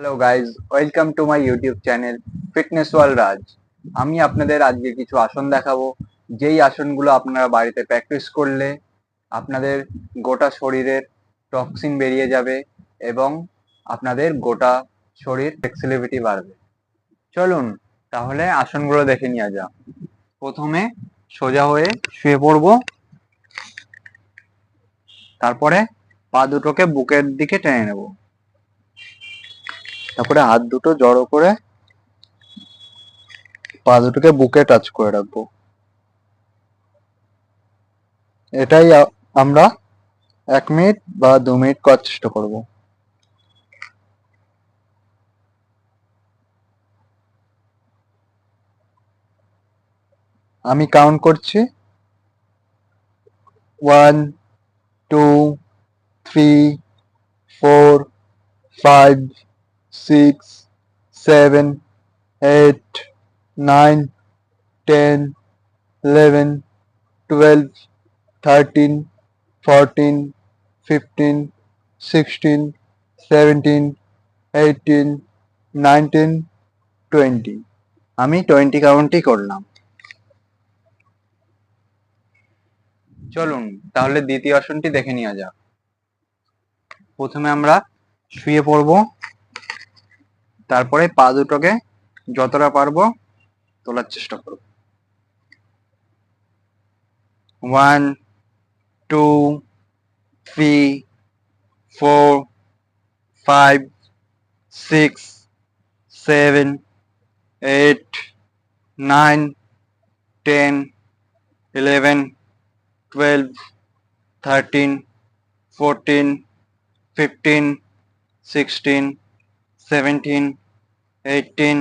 Hello guys welcome to my YouTube channel fitness wall Raj আমি আপনাদের আজকে কিছু আসন দেখাবো। যেই আসনগুলো আপনারা বাড়িতে প্র্যাকটিস করলে আপনাদের গোটা শরীরের টক্সিন বেরিয়ে যাবে এবং আপনাদের গোটা শরীর ফ্লেক্সিবিলিটি বাড়বে। চলুন, তাহলে আসনগুলো দেখে নেওয়া যাক। প্রথমে সোজা হয়ে শুয়ে পড়ব। তারপরে পা দুটোকে বুকের দিকে টেনে নেব। তারপরে হাত দুটো জড়ো করে পা দুটোকে বুকে টাচ করে রাখব। এটাই আমরা এক মিনিট বা দু মিনিট করার চেষ্টা করব। আমি কাউন্ট করছি। One two three four five six, seven, eight, nine, ten, eleven, twelve, thirteen, fourteen, fifteen, sixteen, seventeen, eighteen, nineteen, twenty আমি টোয়েন্টি কাউন্টই করলাম চলুন তাহলে দ্বিতীয় আসনটি দেখে নেওয়া যাক প্রথমে আমরা শুয়ে পড়ব তারপরে পা দুটোকে যতটা পারব তোলার চেষ্টা করব। One two three four five six seven eight nine ten eleven twelve thirteen fourteen fifteen sixteen seventeen eighteen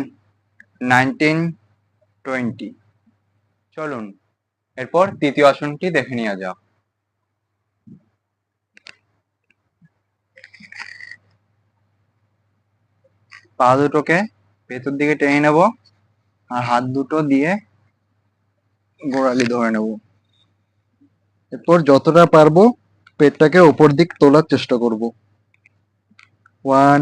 nineteen twenty চলুন, এরপর তৃতীয় আসনটি দেখে নেওয়া যাক। পা দুটোকে ভেতর দিকে টেনে নেব আর হাত দুটো দিয়ে গোড়ালি ধরে নেব। এরপর যতটা পারব পেটটাকে ওপর দিক তোলার চেষ্টা করব। One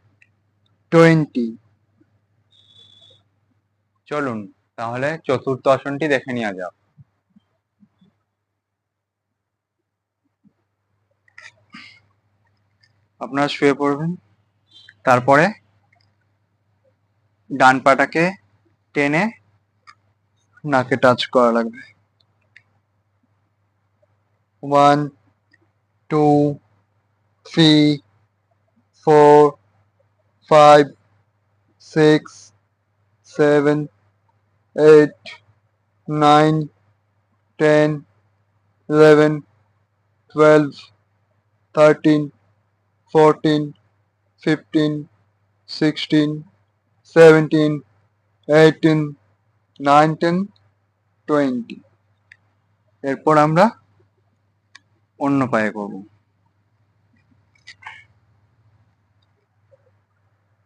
Twenty. চলুন তাহলে চতুর্থ আসনটি দেখে নেওয়া যাক। আপনারা শুয়ে পড়বেন। তারপরে ডান পাটাকে টেনে নাকে টাচ করা লাগবে। One two three four, five, six, seven, eight, nine, ten, eleven, twelve, thirteen, fourteen, fifteen, sixteen, seventeen, eighteen, nineteen, twenty এরপর আমরা অন্য পায়ে করব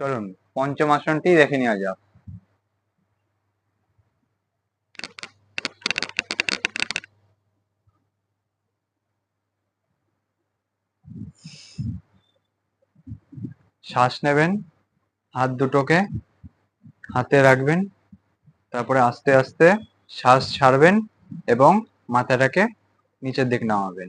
চলুন, পঞ্চম আসনটি দেখে নেওয়া যাক। শ্বাস নেবেন, হাত দুটোকে হাতে রাখবেন, তারপরে আস্তে আস্তে শ্বাস ছাড়বেন এবং মাথাটাকে নিচের দিক নামাবেন।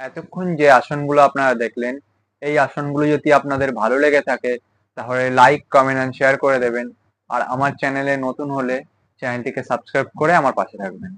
এতক্ষণ যে আসনগুলো আপনারা দেখলেন, এই আসনগুলো যদি আপনাদের ভালো লেগে থাকে, তাহলে লাইক কমেন্ট অ্যান্ড শেয়ার করে দেবেন। আর আমার চ্যানেলে নতুন হলে চ্যানেলটিকে সাবস্ক্রাইব করে আমার পাশে থাকবেন।